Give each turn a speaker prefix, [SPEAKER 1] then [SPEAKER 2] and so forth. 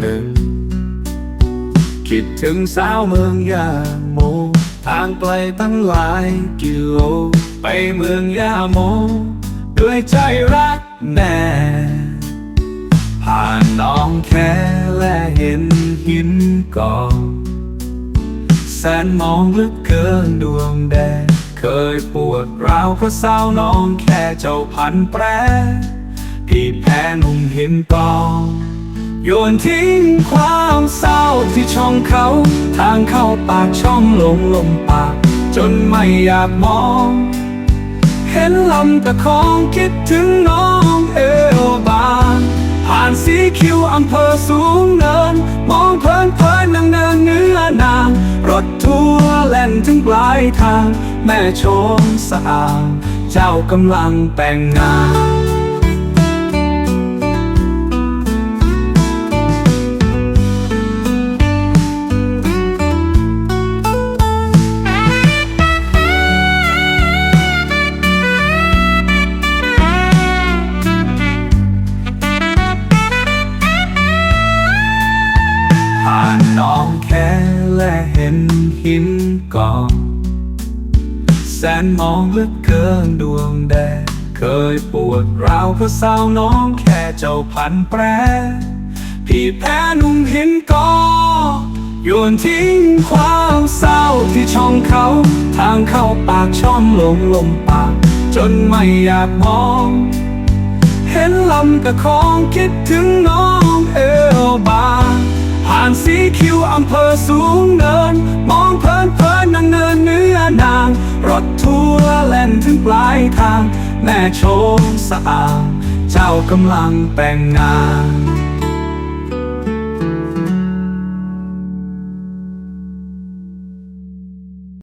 [SPEAKER 1] หนึ่ง คิดถึงสาวเมืองยาโม ทางไกลตั้งหลายกิโล ไปเมืองยาโม ด้วยใจรักแน่ผ่านน้องแค่และเห็นหินกองแสนมองลึกเกินดวงแดงเคยปวดร้าวเพราะสาวน้องแค่เจ้าพันแปร พี่แพ้หนุ่มหินกอง โยนทิ้งความเศร้าที่ช่องเขา ทางเข้าปากช่องลงลมปาก จนไม่อยากมอง เห็นลำตะคองคิดถึงน้องเอวบางผ่านสีคิวอำเภอสูงเนิน มองเพลินเพลินนังเนินเนื้อนางรถทัวร์แล่นถึงปลายทาง แม่ชมสะอางเจ้ากำลังแต่งงาน ผ่านน้องแค่และเห็นหินกองแสนมองลึกเกินดวงแดงเคยปวดร้าวเพราะสาวน้องแค่เจ้าพันแปร พี่แพ้นุ่มหินกอโยนทิ้งความเศร้าที่ช่องเขา ทางเข้าปากช่องลงลมปาก จนไม่อยากมอง เห็นลำกระคองคิดถึงน้องเอ ดทัวร์แล่นถึงปลายทาง แม่โชมสะอาด เจ้ากำลังแต่งงาน